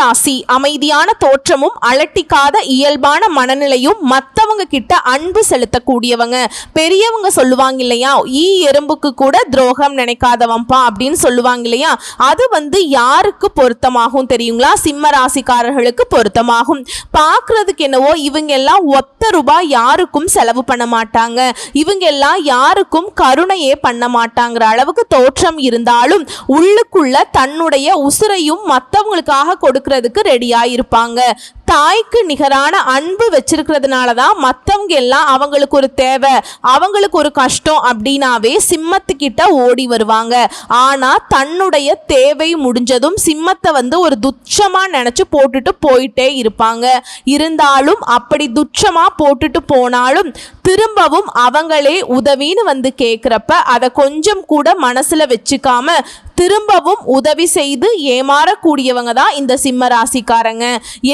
ராசி அமைதியான தோற்றமும் அலட்டிக்காத இயல்பான மனநிலையும் மற்றவங்க கிட்ட அன்பு செலுத்தக்கூடியவங்க. பெரியவங்க சொல்லுவாங்க இல்லையா ஈ எறும்புக்கு கூட துரோகம் நினைக்காதவன்பா அப்படின்னு சொல்லுவாங்க இல்லையா அது வந்து யாருக்கு பொருத்தமாகும் தெரியுங்களா? சிம்ம ராசிக்காரர்களுக்கு பொருத்தமாகும். பார்க்கறதுக்கு என்னவோ இவங்க எல்லாம் ஒத்த ரூபாய் யாருக்கும் செலவு பண்ண மாட்டாங்க. இவங்க எல்லாம் யாருக்கும் கருணையே பண்ண மாட்டாங்கிற அளவுக்கு தோற்றம் இருந்தாலும் உள்ளுக்குள்ள தன்னுடைய உசுரையும் மற்றவங்களுக்காக கொடுக்கறதுக்கு ரெடியா இருப்பாங்க தாய்க்கு நிகரான அன்பு வச்சிருக்கிறதுனால தான் மற்றவங்க எல்லாம் அவங்களுக்கு ஒரு தேவை அவங்களுக்கு ஒரு கஷ்டம் அப்படின்னாவே சிம்மத்துக்கிட்ட ஓடி வருவாங்க. ஆனால் தன்னுடைய தேவை முடிஞ்சதும் சிம்மத்தை வந்து ஒரு துச்சமாக நினச்சி போட்டுட்டு போயிட்டே இருப்பாங்க. இருந்தாலும் அப்படி துச்சமாக போட்டுட்டு போனாலும் திரும்பவும் அவங்களே உதவின்னு வந்து கேட்குறப்ப அதை கொஞ்சம் கூட மனசில் வச்சுக்காம திரும்பவும் உதவி செய்து ஏமாறக்கூடியவங்க தான் இந்த சிம்ம ராசிக்காரங்க.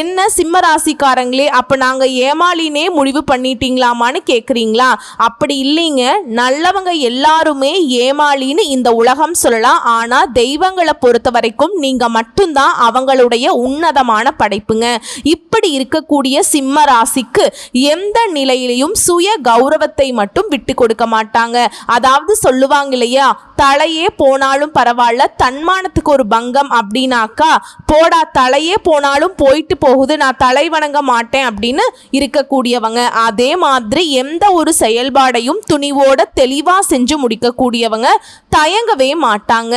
என்ன சிம்ம ராசிக்காரங்களே அப்போ நாங்கள் ஏமாளினே முடிவு பண்ணிட்டீங்களாமான்னு கேட்குறீங்களா அப்படி இல்லைங்க. நல்லவங்க எல்லாருமே ஏமாளின்னு இந்த உலகம் சொல்லலாம். ஆனால் தெய்வங்களை பொறுத்த வரைக்கும் நீங்கள் மட்டும்தான் அவங்களுடைய உன்னதமான படைப்புங்க. இப்படி இருக்கக்கூடிய சிம்ம ராசிக்கு எந்த நிலையிலையும் சுய கௌரவத்தை மட்டும் விட்டு கொடுக்க மாட்டாங்க. அதாவது சொல்லுவாங்க இல்லையா தலையே போனாலும் பரவாயில்ல தன்மானத்துக்கு ஒரு பங்கம் அப்படின்னாக்கா போடா தலையே போனாலும் போயிட்டு போகுது நான் தலை வணங்க மாட்டேன் அப்படின்னு இருக்கக்கூடியவங்க. அதே மாதிரி எந்த ஒரு செயல்பாடையும் துணிவோட தெளிவாக செஞ்சு முடிக்கக்கூடியவங்க தயங்கவே மாட்டாங்க.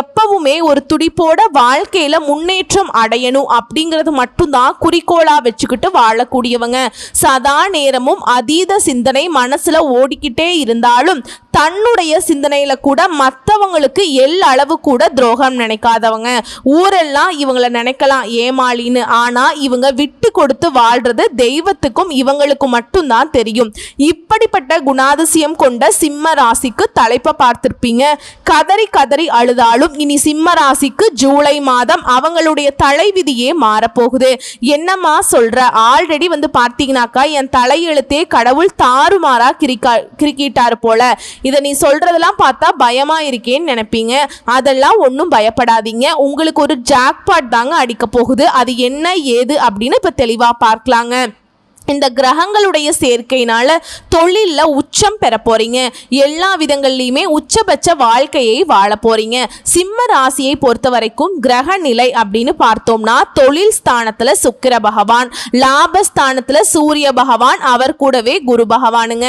எப்பவுமே ஒரு துடிப்போட வாழ்க்கையில் முன்னேற்றம் அடையணும் அப்படிங்கிறது மட்டும்தான் குறிக்கோளாக வச்சுக்கிட்டு வாழக்கூடியவங்க. சதா நேரமும் அதீத சிந்தனை மனசில் ஓடிக்கிட்டே இருந்தாலும் தன்னுடைய சிந்தனையில கூட மற்றவங்களுக்கு எல் அளவு கூட துரோகம் நினைக்காதவங்க. ஊரெல்லாம் இவங்கள நினைக்கலாம் ஏமாளின்னு. ஆனா இவங்க விட்டு கொடுத்து வாழ்றது தெய்வத்துக்கும் இவங்களுக்கு மட்டும்தான் தெரியும். இப்படிப்பட்ட குணாதிசயம் கொண்ட சிம்ம ராசிக்கு தலைப்பை பார்த்திருப்பீங்க. கதறி கதறி அழுதாலும் இனி சிம்ம ராசிக்கு ஜூலை மாதம் அவங்களுடைய தலைவிதியே மாறப்போகுது. என்னம்மா சொல்ற? ஆல்ரெடி வந்து பார்த்தீங்கன்னாக்கா என் தலையெழுத்தே கடவுள் தாறுமாறா கிரிக்கா கிரிக்கிட்டாரு போல. இதை நீ சொல்றதெல்லாம் பார்த்தா பயமா இருக்கேன்னு நினைப்பீங்க. அதெல்லாம் ஒன்றும் பயப்படாதீங்க. உங்களுக்கு ஒரு ஜாக்பாட் தாங்க அடிக்க போகுது. அது என்ன ஏது அப்படின்னு இப்போ தெளிவாக பார்க்கலாங்க. இந்த கிரகங்களுடைய சேர்க்கையினால தொழிலில் உச்சம் பெற போறீங்க. எல்லா விதங்கள்லையுமே உச்சபட்ச வாழ்க்கையை வாழ போறீங்க. சிம்ம ராசியை பொறுத்த வரைக்கும் கிரக நிலை அப்படின்னு பார்த்தோம்னா தொழில் ஸ்தானத்துல சுக்கிர பகவான் லாபஸ்தானத்துல சூரிய பகவான் அவர் கூடவே குரு பகவானுங்க.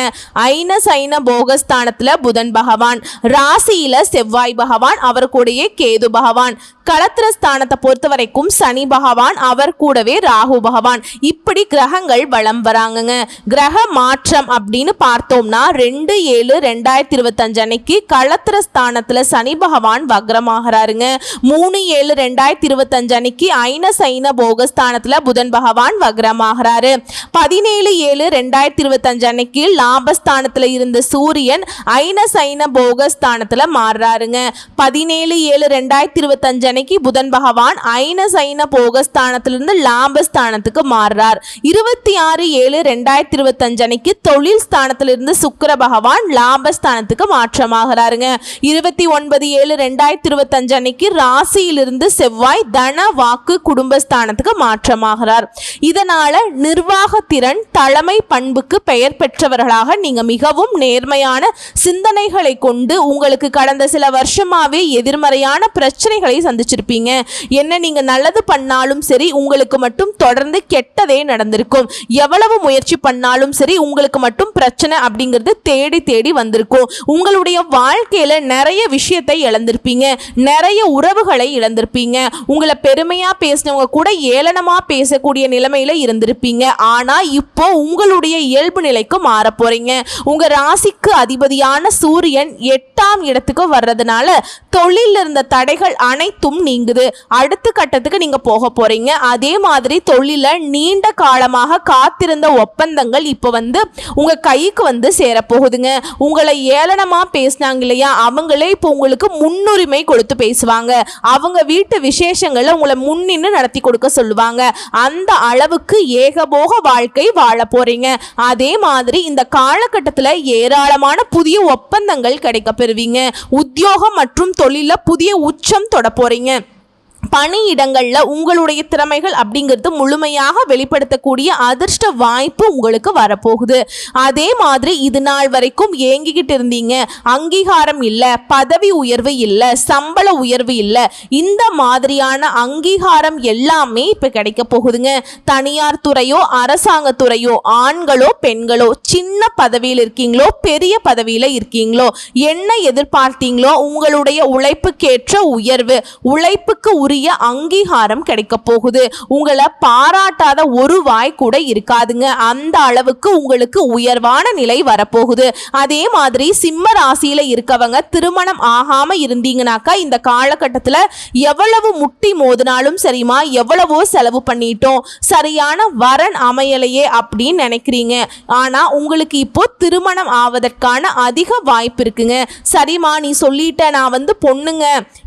ஐன சைன போகஸ்தானத்துல புதன் பகவான் ராசியில செவ்வாய் பகவான் அவர் கூடயே கேது பகவான். களத்திர ஸ்தானத்தை பொறுத்த வரைக்கும் சனி பகவான் அவர் கூடவே ராகு பகவான். இப்படி கிரகங்கள் வலம் வராங்கங்க. கிரக மாற்றம் அப்படின்னு பார்த்தோம்னா ரெண்டு ஏழு ரெண்டாயிரத்தி இருபத்தஞ்சு அன்னைக்கு களத்திர ஸ்தானத்தில் சனி பகவான் வக்ரமாகிறாருங்க. மூணு ஏழு ரெண்டாயிரத்தி இருபத்தஞ்சு அன்னைக்கு ஐன சைன போகஸ்தானத்தில் புதன் பகவான் வக்ரமாகிறாரு. பதினேழு ஏழு ரெண்டாயிரத்தி இருபத்தஞ்சு அன்னைக்கு லாபஸ்தானத்தில் இருந்த சூரியன் ஐன சைன போகஸ்தானத்தில் மாறுறாருங்க. பதினேழு ஏழு ரெண்டாயிரத்தி இருபத்தஞ்சு அன்னைக்கு புதன் பகவான் ஐன சைன போகஸ்தானத்திலிருந்து லாபஸ்தானத்துக்கு மாறுறார். இருபத்தி ஆறு ஏழு ரெண்டாயிரத்தி இருபத்தஞ்சு அன்னைக்கு தொழில் ஸ்தானத்திலிருந்து சுக்கர பகவான் லாபஸ்தானத்துக்கு மாற்றமாகிறாருங்க. இருபத்தி ஒன்பது ஏழு ரெண்டாயிரத்தி இருபத்தஞ்சு அன்னைக்கு ராசியிலிருந்து செவ்வாய் தன வாக்கு குடும்பஸ்தானத்துக்கு மாற்றமாகிறார். இதனால நிர்வாகத்திறன் தலைமை பண்புக்கு பெயர் பெற்றவர்களாக நீங்க மிகவும் நேர்மையான சிந்தனைகளை கொண்டு உங்களுக்கு கடந்த சில வருஷமாவே எதிர்மறையான பிரச்சனைகளை சந்தி சந்திச்சிருப்பீங்க. என்ன நீங்க நல்லது பண்ணாலும் சரி உங்களுக்கு மட்டும் தொடர்ந்து கெட்டதே நடந்திருக்கும். எவ்வளவு முயற்சி பண்ணாலும் சரி உங்களுக்கு மட்டும் பிரச்சனை அப்படிங்கிறது தேடி தேடி வந்திருக்கும். உங்களுடைய வாழ்க்கையில நிறைய விஷயத்தை இழந்திருப்பீங்க. நிறைய உறவுகளை இழந்திருப்பீங்க. உங்களை பெருமையா பேசினவங்க கூட ஏளனமா பேசக்கூடிய நிலைமையில இருந்திருப்பீங்க. ஆனா இப்போ உங்களுடைய இயல்பு நிலைக்கு மாற போறீங்க. உங்க ராசிக்கு அதிபதியான சூரியன் எட்டாம் இடத்துக்கு வர்றதுனால தொழில் இருந்த தடைகள் அனைத்தும் நீங்குது. அடுத்த கட்டத்துக்கு நீங்க போக போறீங்க. அதே மாதிரி தொழில நீண்ட காலமாக காத்திருந்த ஒப்பந்தங்கள் இப்போ வந்து உங்க கைக்கு வந்து சேரப்போகுதுங்க. உங்களை ஏளனமா பேசினாங்க இல்லையா? அவங்களே இப்போ உங்களுக்கு முன்னுரிமை கொடுத்து பேசுவாங்க. அவங்க வீட்டு விசேஷங்களை உங்களை முன்னின்று நடத்தி கொடுக்க சொல்லுவாங்க. அந்த அளவுக்கு ஏகபோக வாழ்க்கை வாழ போறீங்க. அதே மாதிரி இந்த காலகட்டத்தில் ஏராளமான புதிய ஒப்பந்தங்கள் கிடைக்க பெறுவீங்க உத்தியோகம் மற்றும் தொழில புதிய உச்சம் தொட போறீங்க பணியிடங்களில் உங்களுடைய திறமைகள் அப்படிங்கிறது முழுமையாக வெளிப்படுத்தக்கூடிய அதிர்ஷ்ட வாய்ப்பு உங்களுக்கு வரப்போகுது. அதே மாதிரி இது நாள் வரைக்கும் ஏங்கிக்கிட்டு இருந்தீங்க. அங்கீகாரம் இல்லை பதவி உயர்வு இல்லை சம்பள உயர்வு இல்லை. இந்த மாதிரியான அங்கீகாரம் எல்லாமே இப்போ கிடைக்க போகுதுங்க. தனியார் துறையோ அரசாங்கத்துறையோ ஆண்களோ பெண்களோ சின்ன பதவியில் இருக்கீங்களோ பெரிய பதவியில் இருக்கீங்களோ என்ன எதிர்பார்த்தீங்களோ உங்களுடைய உழைப்புக்கேற்ற உயர்வு உழைப்புக்கு உரிய அங்கீகாரம் கிடைக்க போகுது. உங்களை பாராட்டாத ஒரு வாய் கூட இருக்காதுங்க. அந்த அளவுக்கு உங்களுக்கு உயர்வான நிலை வரப்போகுது. அதே மாதிரி சிம்ம ராசியில இருக்கவங்க திருமணம் ஆகாம இருந்தீங்கனாக்கா இந்த காலகட்டத்தில் எவ்வளவு முட்டி மோதினாலும் சரிமா எவ்வளவோ செலவு பண்ணிட்டோம். சரியான வரன் அமையலையே அப்படின்னு நினைக்கிறீங்க. ஆனா உங்களுக்கு இப்போ திருமணம் ஆவதற்கான அதிக வாய்ப்பு இருக்குங்க. சரிமா நீ சொல்லிட்ட நான் வந்து பொண்ணுங்க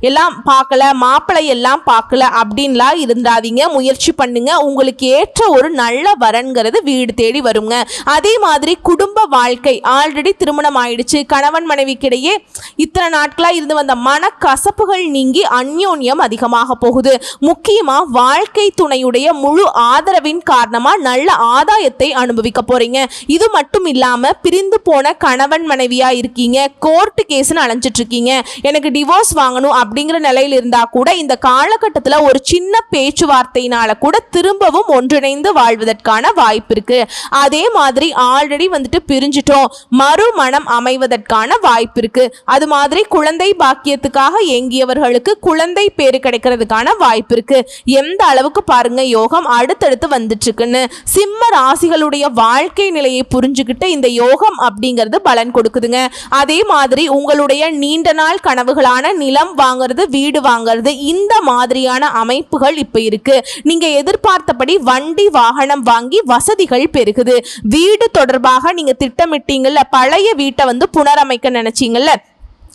எல்லாம் பார்க்கல மாப்பிள்ளை எல்லாம் பார்க்கல அப்படின்லாம் இருந்தாதீங்க முயற்சி பண்ணுங்க. உங்களுக்கு ஏற்ற ஒரு நல்ல வரன்கிறது வீடு தேடி வருங்க. அதே மாதிரி குடும்ப வாழ்க்கை ஆல்ரெடி திருமணம் ஆயிடுச்சு. கணவன் மனைவிக்கிடையே இத்தனை நாட்களாக இருந்து வந்த மனக்கசப்புகள் நீங்கி அந்யோன்யம் அதிகமாக போகுது. முக்கியமா வாழ்க்கை துணையுடைய முழு ஆதரவின் காரணமா நல்ல ஆதாயத்தை அனுபவிக்க போறீங்க. இது மட்டும் இல்லாம பிரிந்து போன கணவன் மனைவியா இருக்கீங்க. கோர்ட்டு கேஸ்னு அலைஞ்சிட்டு இருக்கீங்க. எனக்கு டிவோர்ஸ் வாங்கணும் அப்படிங்கிற நிலையில் இருந்தா கூட இந்த காலகட்டத்தில் ஒரு சின்ன பேச்சுவார்த்தையினால கூட திரும்பவும் ஒன்றிணைந்து வாழ்வதற்கான வாய்ப்பு இருக்கு அதே மாதிரி ஆல்ரெடி வந்துட்டு பிரிஞ்சிட்டோம். மறுமணம் அமைவதற்கான வாய்ப்பு இருக்கு அது மாதிரி குழந்தை பாக்கியத்துக்காக ஏங்கியவர்களுக்கு குழந்தை பேரு கிடைக்கிறதுக்கான வாய்ப்பு இருக்கு எந்த அளவுக்கு பாருங்க யோகம் அடுத்தடுத்து வந்துட்டு இருக்குன்னு சிம்ம ராசிகளுடைய வாழ்க்கை நிலையை புரிஞ்சுக்கிட்டு இந்த யோகம் அப்படிங்கிறது பலன் கொடுக்குதுங்க. அதே மாதிரி உங்களுடைய நீண்ட நாள் கனவுகளான நிலம் வாங்குறது வீடு வாங்குறது இந்த மாதிரியான அமைப்புகள் இப்போ இருக்கு. நீங்க எதிர்பார்த்தபடி வண்டி வாகனம் வாங்கி வசதிகள் பெருகுது. வீடு தொடர்பாக நீங்க திட்டமிட்டீங்கல்ல பழைய வீட்டை வந்து புனரமைக்க நினைச்சீங்கல்ல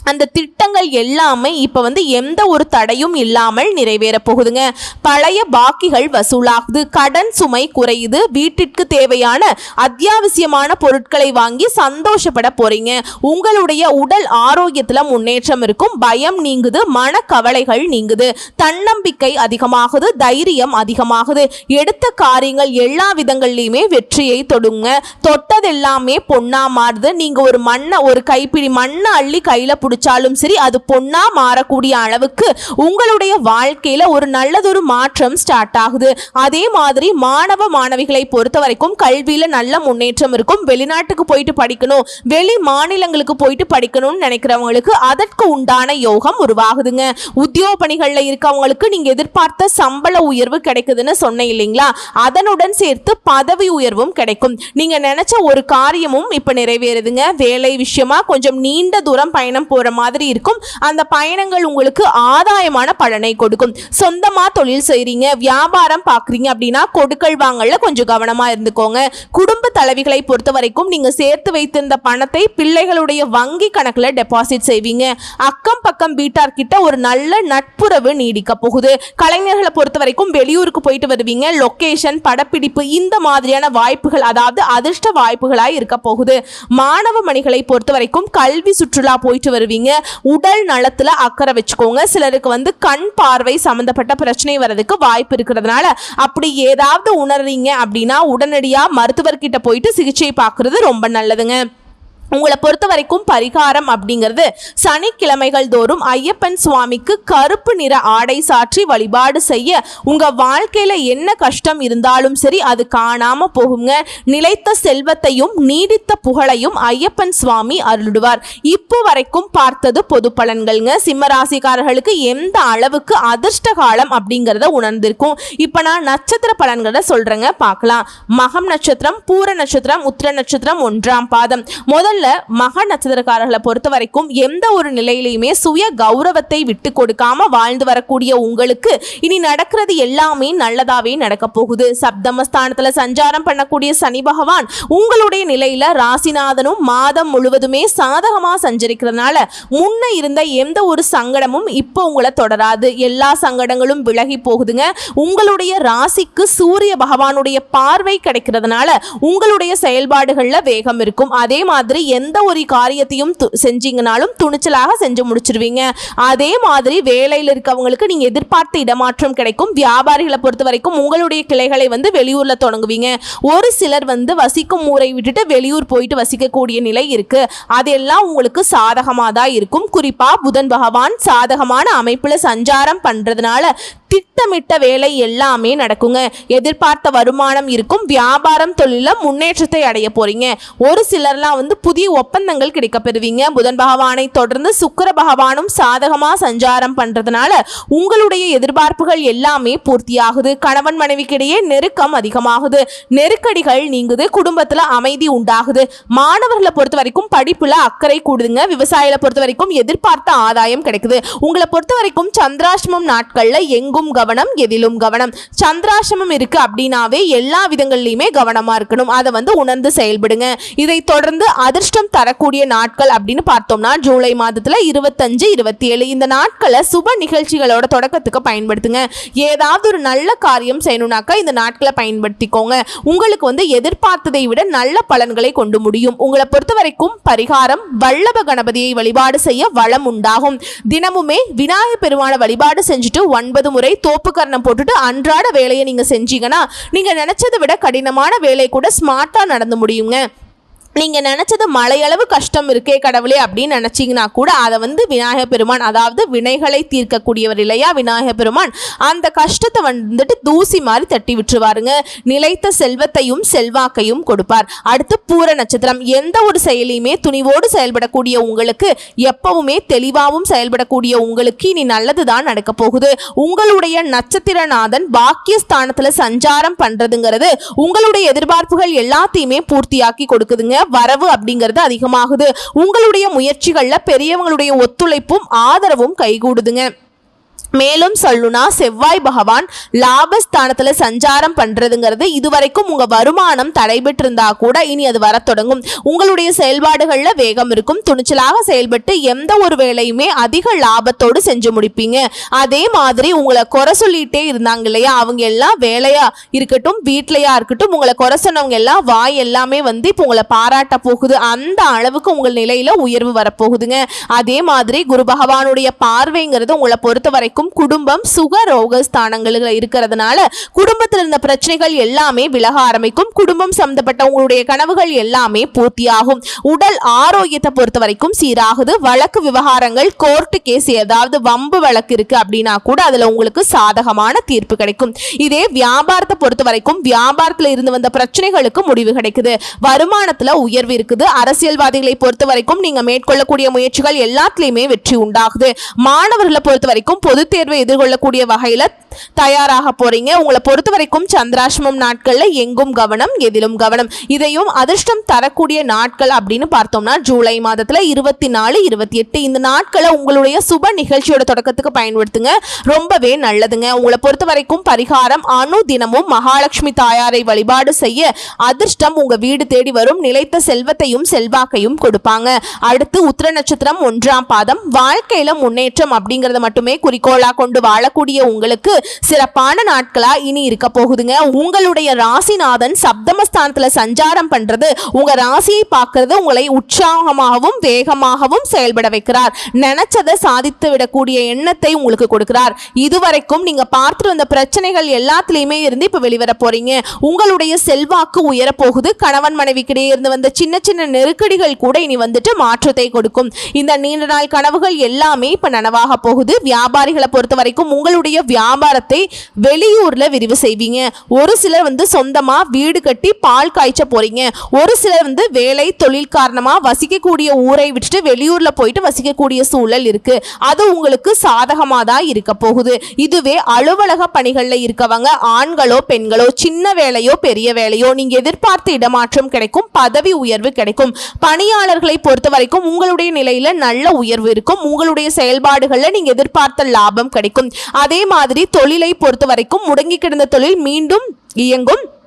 அந்த திட்டங்கள் எல்லாமே இப்போ வந்து எந்த ஒரு தடையும் இல்லாமல் நிறைவேற போகுதுங்க. பழைய பாக்கிகள் வசூலாகுது. கடன் சுமை குறையுது. வீட்டிற்கு தேவையான அத்தியாவசியமான பொருட்களை வாங்கி சந்தோஷப்பட போறீங்க. உங்களுடைய உடல் ஆரோக்கியத்தில் முன்னேற்றம் இருக்கும். பயம் நீங்குது. மனக்கவலைகள் நீங்குது. தன்னம்பிக்கை அதிகமாகுது. தைரியம் அதிகமாகுது. எடுத்த காரியங்கள் எல்லா விதங்கள்லையுமே வெற்றியை தொடுங்க. தொட்டதெல்லாமே பொண்ணா மாறுது. நீங்க ஒரு மண்ணை ஒரு கைப்பிடி மண்ணை அள்ளி கையில் பிடிச்சாலும் சரி அது பொண்ணா மாறக்கூடிய அளவுக்கு உங்களுடைய வாழ்க்கையில ஒரு நல்லதொரு மாற்றம் ஸ்டார்ட் ஆகுது. அதே மாதிரி மாணவ மாணவிகளை பொறுத்த வரைக்கும் கல்வியில நல்ல முன்னேற்றம் இருக்கும். வெளிநாட்டுக்கு போயிட்டு படிக்கணும். வெளி மாநிலங்களுக்கு போயிட்டு படிக்கணும்னு நினைக்கிறவங்களுக்கு அதற்கு உண்டான யோகம் உருவாகுதுங்க. உத்தியோக பணிகளில் இருக்கவங்களுக்கு நீங்க எதிர்பார்த்த சம்பள உயர்வு கிடைக்குதுன்னு சொன்னேன் இல்லைங்களா? அதனுடன் சேர்த்து பதவி உயர்வும் கிடைக்கும். நீங்க நினைச்ச ஒரு காரியமும் இப்ப நிறைவேறுதுங்க. வேலை விஷயமா கொஞ்சம் நீண்ட தூரம் பயணம் போ போகிற மாதிரி இருக்கும். அந்த பயணங்கள் உங்களுக்கு ஆதாயமான பலனை கொடுக்கும். சொந்தமா தொழில் செய்கிறீங்க வியாபாரம் பார்க்குறீங்க அப்படின்னா கொடுக்கல் வாங்கல கொஞ்சம் கவனமா இருந்துக்கோங்க. குடும்ப தலைவிகளை பொறுத்த வரைக்கும் நீங்க சேர்த்து வைத்திருந்த பணத்தை பிள்ளைகளுடைய வங்கி கணக்குல டெபாசிட் செய்வீங்க. அக்கம் பக்கம் வீட்டார்கிட்ட ஒரு நல்ல நட்புறவு நீடிக்க போகுது. கலைஞர்களை பொறுத்த வரைக்கும் வெளியூருக்கு போயிட்டு வருவீங்க. லொகேஷன் படப்பிடிப்பு இந்த மாதிரியான வாய்ப்புகள் அதாவது அதிர்ஷ்ட வாய்ப்புகளாக இருக்க போகுது. மாணவ மணிகளை பொறுத்த வரைக்கும் கல்வி சுற்றுலா போயிட்டு வருவீங்க. உடல் நலத்துல அக்கறை வச்சுக்கோங்க. சிலருக்கு வந்து கண் பார்வை சம்பந்தப்பட்ட பிரச்சனை வர்றதுக்கு வாய்ப்பு இருக்கிறதுனால அப்படி ஏதாவது உணர்றீங்க அப்படின்னா உடனடியா மருத்துவர்கிட்ட போயிட்டு சிகிச்சை பார்க்கறது ரொம்ப நல்லதுங்க. உங்களை பொறுத்த வரைக்கும் பரிகாரம் அப்படிங்கிறது சனிக்கிழமைகள் தோறும் ஐயப்பன் சுவாமிக்கு கருப்பு நிற ஆடை சாற்றி வழிபாடு செய்ய உங்க வாழ்க்கையில என்ன கஷ்டம் இருந்தாலும் சரி அது காணாம போகுங்க. நிலைத்த செல்வத்தையும் நீடித்த புகழையும் ஐயப்பன் சுவாமி அருளிடுவார். இப்போ வரைக்கும் பார்த்தது பொது பலன்கள்ங்க. சிம்மராசிக்காரர்களுக்கு எந்த அளவுக்கு அதிர்ஷ்ட காலம் அப்படிங்கிறத உணர்ந்திருக்கும். இப்போ நான் நட்சத்திர பலன்களை சொல்றேங்க பார்க்கலாம். மகம் நட்சத்திரம் பூர நட்சத்திரம் உத்திர நட்சத்திரம் ஒன்றாம் பாதம். முதல் முதல்ல மக நட்சத்திரக்காரர்களை பொறுத்த வரைக்கும் எந்த ஒரு நிலையிலையுமே சுய கௌரவத்தை விட்டு கொடுக்காம வாழ்ந்து வரக்கூடிய உங்களுக்கு இனி நடக்கிறது எல்லாமே நல்லதாவே நடக்க போகுது. சப்தமஸ்தானத்துல சஞ்சாரம் பண்ணக்கூடிய சனி பகவான் உங்களுடைய நிலையில ராசிநாதனும் மாதம் முழுவதுமே சாதகமா சஞ்சரிக்கிறதுனால முன்ன இருந்த எந்த ஒரு சங்கடமும் இப்போ உங்களை தொடராது. எல்லா சங்கடங்களும் விலகி போகுதுங்க. உங்களுடைய ராசிக்கு சூரிய பகவானுடைய பார்வை கிடைக்கிறதுனால உங்களுடைய செயல்பாடுகள்ல வேகம் இருக்கும். அதே மாதிரி எந்த ஒரு காரியத்தையும் து- செஞ்சீங்கனாலும் துணிச்சலாக செஞ்சு முடிச்சிருவீங்க. அதே மாதிரி வேலையில் இருக்கவங்களுக்கு நீங்க எதிர்பார்த்த இடமாற்றம் கிடைக்கும். வியாபாரிகளை பொறுத்த வரைக்கும் உங்களுடைய கிளைகளை வந்து வெளியூர்ல தொடங்குவீங்க. ஒரு சிலர் வந்து வசிக்கும் ஊரை விட்டுட்டு வெளியூர் போயிட்டு வசிக்கக்கூடிய நிலை இருக்கு. அதெல்லாம் உங்களுக்கு சாதகமாக தான் இருக்கும். குறிப்பா புதன் பகவான் சாதகமான அமைப்புல சஞ்சாரம் பண்றதுனால திட்டமிட்ட வேலை எல்லாமே நடக்குங்க. எதிர்பார்த்த வருமானம் இருக்கும். வியாபாரம் தொழில முன்னேற்றத்தை அடைய போறீங்க. ஒரு சிலர்லாம் வந்து புதிய ஒப்பந்தங்கள் கிடைக்க பெறுவீங்க புதன் பகவானை தொடர்ந்து சுக்கிர பகவானும் சாதகமாக சஞ்சாரம் பண்றதுனால உங்களுடைய எதிர்பார்ப்புகள் எல்லாமே பூர்த்தியாகுது. கணவன் மனைவிக்கிடையே நெருக்கம் அதிகமாகுது. நெருக்கடிகள் நீங்குது. குடும்பத்தில் அமைதி உண்டாகுது. மாணவர்களை பொறுத்த வரைக்கும் படிப்பில் அக்கறை கூடுதுங்க. விவசாயிகளை பொறுத்த வரைக்கும் எதிர்பார்த்த ஆதாயம் கிடைக்குது. உங்களை பொறுத்த வரைக்கும் சந்திராஷ்டமம் நாட்கள்ல எங்கும் கவனம் எதிலும் கவனம். சந்திராசிரமம் இருக்கு அப்படின்னாவே எல்லா விதங்கள்லையுமே கவனமா இருக்கணும். அதை வந்து உணர்ந்து செயல்படுங்க. இதை தொடர்ந்து அதிர்ஷ்டம் தரக்கூடிய நாட்கள் அப்படின்னு பார்த்தோம்னா ஜூலை மாதத்துல இருபத்தஞ்சு இருபத்தி ஏழு இந்த நாட்களை சுப நிகழ்ச்சிகளோட தொடக்கத்துக்கு பயன்படுத்துங்க. ஏதாவது ஒரு நல்ல காரியம் செய்யணும்னாக்கா இந்த நாட்களை பயன்படுத்திக்கோங்க. உங்களுக்கு வந்து எதிர்பார்த்ததை விட நல்ல பலன்களை கொண்டு முடியும். உங்களை பொறுத்த வரைக்கும் பரிகாரம் வல்லப கணபதியை வழிபாடு செய்ய வளம் உண்டாகும். தினமுமே விநாயகர் பெருமான வழிபாடு செஞ்சுட்டு ஒன்பது முறை தோப்பு தோப்புக்கரணம் போட்டுட்டு அன்றாட வேலையை நீங்க செஞ்சீங்கன்னா நீங்க நினைச்சதை விட கடினமான வேலை கூட ஸ்மார்ட்டா நடந்து முடியுங்க. நீங்கள் நினச்சது மலையளவு கஷ்டம் இருக்கே கடவுளே அப்படின்னு நினச்சிங்கன்னா கூட அதை வந்து விநாயக பெருமான் அதாவது வினைகளை தீர்க்கக்கூடியவர் இல்லையா விநாயக பெருமான் அந்த கஷ்டத்தை வந்துட்டு தூசி மாதிரி தட்டி விட்டுருவாருங்க. நிலைத்த செல்வத்தையும் செல்வாக்கையும் கொடுப்பார். அடுத்து பூர நட்சத்திரம். எந்த ஒரு செயலையுமே துணிவோடு செயல்படக்கூடிய உங்களுக்கு எப்பவுமே தெளிவாகவும் செயல்படக்கூடிய உங்களுக்கு இனி நல்லது தான் நடக்க போகுது. உங்களுடைய நட்சத்திரநாதன் பாக்கியஸ்தானத்தில் சஞ்சாரம் பண்ணுறதுங்கிறது உங்களுடைய எதிர்பார்ப்புகள் எல்லாத்தையுமே பூர்த்தியாக்கி கொடுக்குதுங்க. வரவு அப்படிங்கிறது அதிகமாகுது. உங்களுடைய முயற்சிகளில் பெரியவங்களுடைய ஒத்துழைப்பும் ஆதரவும் கைகூடுதுங்க. மேலும் சொல்லுனா செவ்வாய் பகவான் லாபஸ்தானத்துல சஞ்சாரம் பண்றதுங்கிறது இதுவரைக்கும் உங்க வருமானம் தடைபெற்றிருந்தா கூட இனி அது வரத் தொடங்கும். உங்களுடைய செயல்பாடுகள்ல வேகம் இருக்கும். துணிச்சலாக செயல்பட்டு எந்த ஒரு வேலையுமே அதிக லாபத்தோடு செஞ்சு முடிப்பீங்க. அதே மாதிரி உங்களை குறை சொல்லிட்டே இருந்தாங்க இல்லையா? அவங்க எல்லாம் வேலையா இருக்கட்டும் வீட்லையா இருக்கட்டும் உங்களை குறை சொன்னவங்க எல்லாம் வாய் எல்லாமே வந்து இப்போ உங்களை பாராட்ட போகுது. அந்த அளவுக்கு உங்கள் நிலையில உயர்வு வரப்போகுதுங்க. அதே மாதிரி குரு பகவானுடைய பார்வைங்கிறது உங்களை பொறுத்த வரைக்கும் குடும்பம் சுக ரோக ஸ்தானங்களில் இருக்கிறதுனால குடும்பத்தில் இருந்த பிரச்சனைகள் எல்லாமே விலக ஆரம்பிக்கும். குடும்பம் சம்பந்தப்பட்ட உங்களுடைய கனவுகள் எல்லாமே பூர்த்தியாகும். உடல் ஆரோக்கியத்தை பொறுத்த வரைக்கும் சீராகுது. வழக்கு விவகாரங்கள் கோர்ட்டு கேஸ் ஏதாவது வம்பு வழக்கு இருக்கு அப்படின்னா கூட அதுல உங்களுக்கு சாதகமான தீர்ப்பு கிடைக்கும். இதே வியாபாரத்தை பொறுத்த வரைக்கும் வியாபாரத்துல இருந்து வந்த பிரச்சனைகளுக்கு முடிவு கிடைக்குது. வருமானத்துல உயர்வு இருக்குது. அரசியல்வாதிகளை பொறுத்த வரைக்கும் நீங்க மேற்கொள்ளக்கூடிய முயற்சிகள் எல்லாத்துலயுமே வெற்றி உண்டாகுது. மாணவர்களை பொறுத்த வரைக்கும் தேர்வை எதிர்கொள்ளக்கூடிய வகையில் தயாராக போறீங்க. உங்களை பொறுத்த வரைக்கும் சந்திராசிரமம் நாட்கள்ல எங்கும் கவனம் எதிலும் கவனம். இதையும் அதிர்ஷ்டம் தரக்கூடிய நாட்கள் அப்படின்னு பார்த்தோம்னா ஜூலை மாதத்துல இருபத்தி நாலு இருபத்தி எட்டு இந்த நாட்களை உங்களுடைய சுப நிகழ்ச்சியோட தொடக்கத்துக்கு பயன்படுத்துங்க. ரொம்பவே நல்லதுங்க. உங்களை பொறுத்த வரைக்கும் பரிகாரம் அணு தினமும் மகாலட்சுமி தாயாரை வழிபாடு செய்ய அதிர்ஷ்டம் உங்க வீடு தேடி வரும். நிலைத்த செல்வத்தையும் செல்வாக்கையும் கொடுப்பாங்க. அடுத்து உத்திர நட்சத்திரம் ஒன்றாம் பாதம். வாழ்க்கையில முன்னேற்றம் அப்படிங்கறத மட்டுமே குறிக்கோள் கொண்டு வாழக்கூடிய உங்களுக்கு சிறப்பான நாட்களா இனி இருக்க போகுதுங்க. உங்களுடைய ராசிநாதன் சப்தமஸ்தானத்துல சஞ்சாரம் பண்றது உங்க ராசியை பார்க்கறது உங்களை உற்சாகமாகவும் வேகமாகவும் செயல்பட வைக்கிறார். நினைச்சதை சாதித்து விடக்கூடிய எண்ணத்தை உங்களுக்கு கொடுக்கிறார். இதுவரைக்கும் நீங்க பார்த்துட்டு வந்த பிரச்சனைகள் எல்லாத்துலயுமே இருந்து இப்ப வெளிவர போறீங்க. உங்களுடைய செல்வாக்கு உயரப்போகுது. போகுது கணவன் மனைவிக்கிடையே இருந்து வந்த சின்ன சின்ன நெருக்கடிகள் கூட இனி வந்துட்டு மாற்றத்தை கொடுக்கும். இந்த நீண்ட நாள் கனவுகள் எல்லாமே இப்ப நனவாக போகுது. வியாபாரிகளை பொறுத்த வரைக்கும் உங்களுடைய வியாபாரத்தை வெளியூரில் விரிவு செய்வீங்க. ஒரு சிலர் வந்து சொந்தமாக வீடு கட்டி பால் காய்ச்ச போறீங்க. ஒரு சிலர் வந்து வேலை தொழில் காரணமாக வசிக்கக்கூடிய ஊரை விட்டுட்டு வெளியூரில் போயிட்டு வசிக்கக்கூடிய சூழல் இருக்கு. அது உங்களுக்கு சாதகமாக தான் இருக்க போகுது. இதுவே அலுவலக பணிகளில் இருக்கவங்க ஆண்களோ பெண்களோ சின்ன வேலையோ பெரிய வேலையோ நீங்கள் எதிர்பார்த்த இடமாற்றம் கிடைக்கும் பதவி உயர்வு கிடைக்கும். பணியாளர்களை பொறுத்த வரைக்கும் உங்களுடைய நிலையில் நல்ல உயர்வு இருக்கும். உங்களுடைய செயல்பாடுகளில் நீங்கள் எதிர்பார்த்த லாபம் கிடைக்கும். அதே மாதிரி தொழிலை பொறுத்த வரைக்கும் முடங்கி கிடந்த தொழில் மீண்டும் இயங்கும்.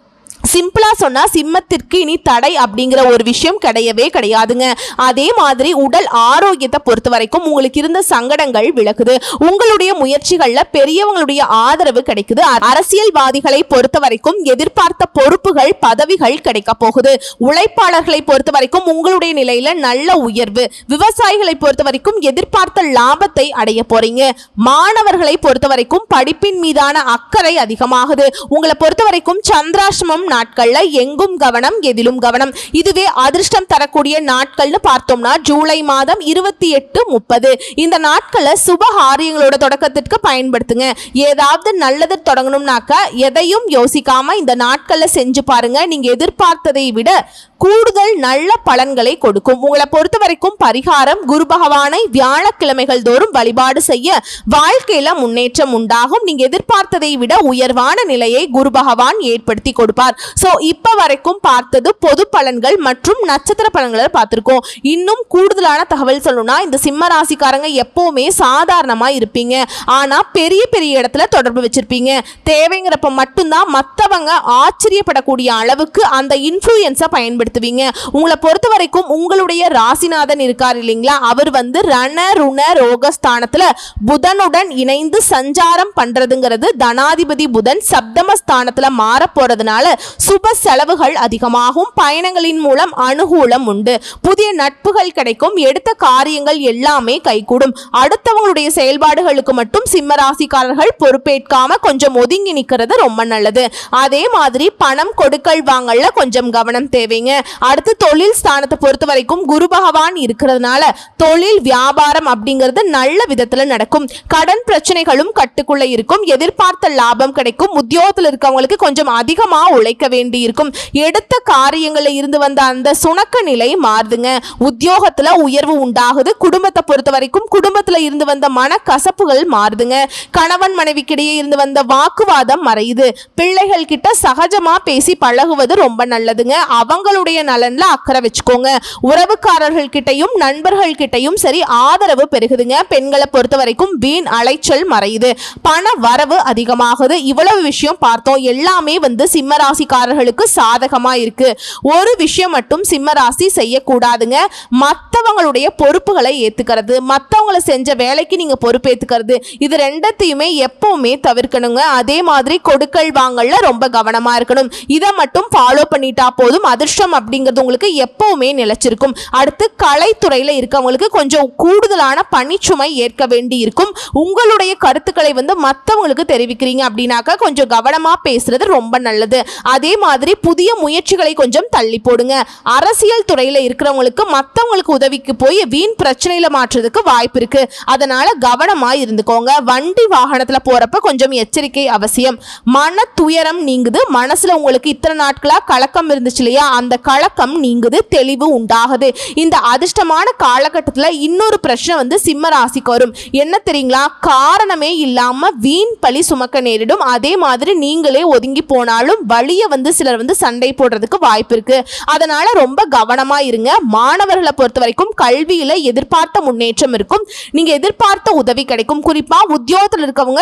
சிம்பிளாக சொன்னால் சிம்மத்திற்கு இனி தடை அப்படிங்கிற ஒரு விஷயம் கிடையவே கிடையாதுங்க. அதே மாதிரி உடல் ஆரோக்கியத்தை பொறுத்த வரைக்கும் உங்களுக்கு இருந்த சங்கடங்கள் விலகுது. உங்களுடைய முயற்சிகளில் பெரியவங்களுடைய ஆதரவு கிடைக்குது. அரசியல்வாதிகளை பொறுத்த வரைக்கும் எதிர்பார்த்த பொறுப்புகள் பதவிகள் கிடைக்க போகுது. உழைப்பாளர்களை பொறுத்த வரைக்கும் உங்களுடைய நிலையில நல்ல உயர்வு. விவசாயிகளை பொறுத்த வரைக்கும் எதிர்பார்த்த லாபத்தை அடைய போறீங்க. மாணவர்களை பொறுத்த வரைக்கும் படிப்பின் மீதான அக்கறை அதிகமாகுது. உங்களை பொறுத்த வரைக்கும் சந்திராசிரமம் நாட்கள்ல எங்கும் கவனம் எதிலும் கவனம். இதுவே அதிர்ஷ்டம் தரக்கூடிய நாட்கள்னு பார்த்தோம்னா ஜூலை மாதம் இருபத்தி எட்டு முப்பது. இந்த நாட்களை சுப காரியங்களோட தொடக்கத்திற்கு பயன்படுத்துங்க. ஏதாவது நல்லது தொடங்கணும்னாக்கா எதையும் யோசிக்காம இந்த நாட்கள்ல செஞ்சு பாருங்க. நீங்க எதிர்பார்த்ததை விட கூடுதல் நல்ல பலன்களை கொடுக்கும். உங்களை பொறுத்த வரைக்கும் பரிகாரம் குரு பகவானை வியாழக்கிழமைகள் தோறும் வழிபாடு செய்ய வாழ்க்கையில முன்னேற்றம் உண்டாகும். நீங்க எதிர்பார்த்ததை விட உயர்வான நிலையை குரு பகவான் ஏற்படுத்தி கொடுப்பார். ஸோ இப்போ வரைக்கும் பார்த்தது பொது பலன்கள் மற்றும் நட்சத்திர பலன்களை பார்த்துருக்கோம். இன்னும் கூடுதலான தகவல் சொல்லணும்னா இந்த சிம்ம ராசிக்காரங்க எப்போவுமே சாதாரணமாக இருப்பீங்க. ஆனால் பெரிய பெரிய இடத்துல தொடர்பு வச்சிருப்பீங்க. தேவைங்கிறப்ப மட்டும்தான் மற்றவங்க ஆச்சரியப்படக்கூடிய அளவுக்கு அந்த இன்ஃப்ளூயன்ஸை பயன்படுத்துவீங்க. உங்களை பொறுத்த வரைக்கும் உங்களுடைய ராசிநாதன் இருக்கார் இல்லைங்களா? அவர் வந்து ரண ருண ரோகஸ்தானத்தில் புதனுடன் இணைந்து சஞ்சாரம் பண்ணுறதுங்கிறது தனாதிபதி புதன் சப்தம ஸ்தானத்துல மாற போகிறதுனால சுப செலவுகள் அதிகமாகும். பயணங்களின் மூலம் அனுகூலம் உண்டு. புதிய நட்புகள் கிடைக்கும். எடுத்த காரியங்கள் எல்லாமே கைகூடும். அடுத்தவங்களுடைய செயல்பாடுகளுக்கு மட்டும் சிம்ம ராசிக்காரர்கள் பொறுப்பேற்காம கொஞ்சம் ஒதுங்கி நிற்கிறது ரொம்ப நல்லது. அதே மாதிரி பணம் கொடுக்கல் வாங்கல கொஞ்சம் கவனம் தேவைங்க. அடுத்து தொழில் ஸ்தானத்தை பொறுத்த வரைக்கும் குரு பகவான் இருக்கிறதுனால தொழில் வியாபாரம் அப்படிங்கிறது நல்ல விதத்தில் நடக்கும். கடன் பிரச்சனைகளும் கட்டுக்குள்ள இருக்கும். எதிர்பார்த்த லாபம் கிடைக்கும். உத்தியோகத்தில் இருக்கவங்களுக்கு கொஞ்சம் அதிகமாக உழைக்க வேண்டி இருக்கும் எடுத்த காரியங்களில் இருந்து வந்த அந்த சுணக்க நிலை மாறுதுங்க. உத்தியோகத்துல உயர்வு உண்டாகுது. குடும்பத்தை பொறுத்த வரைக்கும் குடும்பத்துல இருந்து வந்த மனக்கசப்புகள் மாறுதுங்க. கணவன் மனைவிக்கிடையே இருந்து வந்த வாக்குவாதம் மறையுது. பிள்ளைகள் கிட்ட சகஜமா பேசி பழகுவது ரொம்ப நல்லதுங்க. அவங்களுடைய நலன்ல அக்கறை வச்சுக்கோங்க. உறவுக்காரர்கள் கிட்டையும் நண்பர்கள் கிட்டையும் சரி ஆதரவு பெருகுதுங்க. பெண்களை பொறுத்த வரைக்கும் வீண் அலைச்சல் மறையுது. பண வரவு அதிகமாகுது. இவ்வளவு விஷயம் பார்த்தோம். எல்லாமே வந்து சிம்மராசி ராசிக்காரர்களுக்கு சாதகமா இருக்கு ஒரு விஷயம் மட்டும் சிம்ம ராசி செய்யக்கூடாதுங்க. மற்றவங்களுடைய பொறுப்புகளை ஏத்துக்கிறது. மற்றவங்களை செஞ்ச வேலைக்கு நீங்க பொறுப்பேத்துக்கிறது. இது ரெண்டத்தையுமே எப்பவுமே தவிர்க்கணுங்க. அதே மாதிரி கொடுக்கல் வாங்கல ரொம்ப கவனமா இருக்கணும். இதை மட்டும் ஃபாலோ பண்ணிட்டா போதும். அதிர்ஷ்டம் அப்படிங்கிறது உங்களுக்கு எப்பவுமே நிலைச்சிருக்கும். அடுத்து கலைத்துறையில இருக்கவங்களுக்கு கொஞ்சம் கூடுதலான பணிச்சுமை ஏற்க வேண்டி இருக்கும் உங்களுடைய கருத்துக்களை வந்து மற்றவங்களுக்கு தெரிவிக்கிறீங்க அப்படின்னாக்கா கொஞ்சம் கவனமா பேசுறது ரொம்ப நல்லது. அதே மாதிரி புதிய முயற்சிகளை கொஞ்சம் தள்ளி போடுங்க. அரசியல் துறையில இருக்கிறவங்களுக்கு மற்றவங்களுக்கு உதவிக்கு போய் வீண் பிரச்சனையில மாற்றுறதுக்கு வாய்ப்பு இருக்கு. அதனால கவனமா இருந்துக்கோங்க. வண்டி வாகனத்துல போறப்ப கொஞ்சம் எச்சரிக்கை அவசியம். மன துயரம் நீங்குது. மனசுல உங்களுக்கு இத்தனை நாட்களா கலக்கம் இருந்துச்சு இல்லையா? அந்த கலக்கம் நீங்குது. தெளிவு உண்டாகுது. இந்த அதிர்ஷ்டமான காலகட்டத்துல இன்னொரு பிரச்சனை வந்து சிம்ம ராசிக்கு வரும். என்ன தெரியுங்களா? காரணமே இல்லாம வீண் பழி சுமக்க நேரிடும். அதே மாதிரி நீங்களே ஒதுங்கி போனாலும் வழிய வந்து சிலர் வந்து சண்டை போடுறதுக்கு வாய்ப்பு இருக்கு. அதனால ரொம்ப கவனமா இருங்க. மாணவர்களை பொறுத்த வரைக்கும் கல்வியில எதிர்பார்த்த முன்னேற்றம் இருக்கும். நீங்க எதிர்பார்த்த உதவி கிடைக்கும். குறிப்பா உத்தியோகத்தில் இருக்கவங்க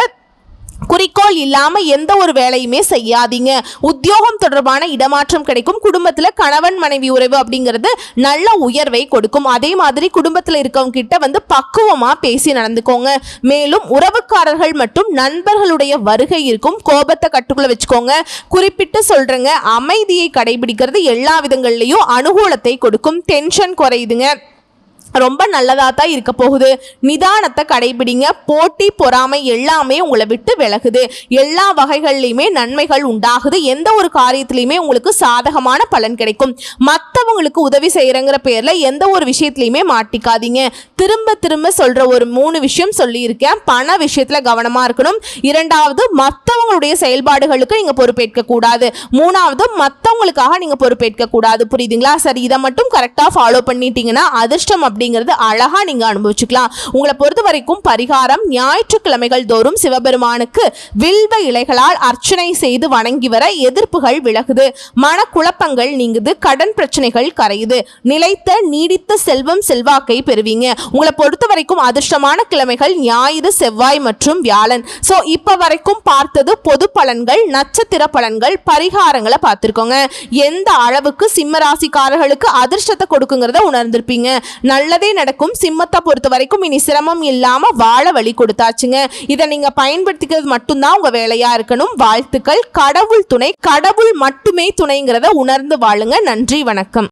குறிக்கோள் இல்லாம எந்த ஒரு வேலையுமே செய்யாதீங்க. உத்தியோகம் தொடர்பான இடமாற்றம் கிடைக்கும். குடும்பத்துல கணவன் மனைவி உறவு அப்படிங்கிறது நல்ல உயர்வை கொடுக்கும். அதே மாதிரி குடும்பத்துல இருக்கவங்க கிட்ட வந்து பக்குவமா பேசி நடந்துக்கோங்க. மேலும் உறவுக்காரர்கள் மற்றும் நண்பர்களுடைய வருகை இருக்கும். கோபத்தை கட்டுக்குள்ள வச்சுக்கோங்க. குறிப்பிட்டு சொல்றேங்க அமைதியை கடைபிடிக்கிறது எல்லா விதங்கள்லேயும் அனுகூலத்தை கொடுக்கும். டென்ஷன் குறையுதுங்க. ரொம்ப நல்லதாக தான் இருக்க போகுது. நிதானத்தை கடைபிடிங்க. போட்டி பொறாமை எல்லாமே உங்களை விட்டு விலகுது. எல்லா வகைகள்லையுமே நன்மைகள் உண்டாகுது. எந்த ஒரு காரியத்திலையுமே உங்களுக்கு சாதகமான பலன் கிடைக்கும். மற்றவங்களுக்கு உதவி செய்கிறங்கிற பேரில் எந்த ஒரு விஷயத்துலையுமே மாட்டிக்காதீங்க. திரும்ப திரும்ப சொல்கிற ஒரு மூணு விஷயம் சொல்லியிருக்கேன். பண விஷயத்தில் கவனமாக இருக்கணும். இரண்டாவது மற்றவங்களுடைய செயல்பாடுகளுக்கு நீங்கள் பொறுப்பேற்க கூடாது. மூணாவது மற்றவங்களுக்காக நீங்கள் பொறுப்பேற்க கூடாது. புரியுதுங்களா? சரி இதை மட்டும் கரெக்டாக ஃபாலோ பண்ணிட்டீங்கன்னா அதிர்ஷ்டம் அப்படிங்கிறது அழகா நீங்க அனுபவிச்சுக்கலாம். உங்களை பொறுத்த வரைக்கும் பரிகாரம் ஞாயிற்றுக்கிழமைகள் தோறும் சிவபெருமானுக்கு வில்வ இலைகளால் அர்ச்சனை செய்து வணங்கி வர எதிர்ப்புகள் விலகுது. மனக்குழப்பங்கள் நீங்குது. கடன் பிரச்சனைகள் கரையுது. நிலைத்த நீடித்த செல்வம் செல்வாக்கை பெறுவீங்க. உங்களை பொறுத்த வரைக்கும் அதிர்ஷ்டமான கிழமைகள் ஞாயிறு செவ்வாய் மற்றும் வியாழன். ஸோ இப்போ வரைக்கும் பார்த்தது பொது பலன்கள் நட்சத்திர பலன்கள் பரிகாரங்களை பார்த்துருக்கோங்க. எந்த அளவுக்கு சிம்ம ராசிக்காரர்களுக்கு அதிர்ஷ்டத்தை கொடுக்குங்கிறத உணர்ந்திருப்பீங்க. நல்ல நல்லதே நடக்கும். சிம்மத்தை பொறுத்த வரைக்கும் இனி சிரமம் இல்லாமல் வாழ வழி கொடுத்தாச்சுங்க. இதை நீங்கள் பயன்படுத்திக்கிறது மட்டும்தான் உங்கள் வேலையாக இருக்கணும். வாழ்த்துக்கள். கடவுள் துணை. கடவுள் மட்டுமே துணைங்கிறத உணர்ந்து வாழுங்க. நன்றி வணக்கம்.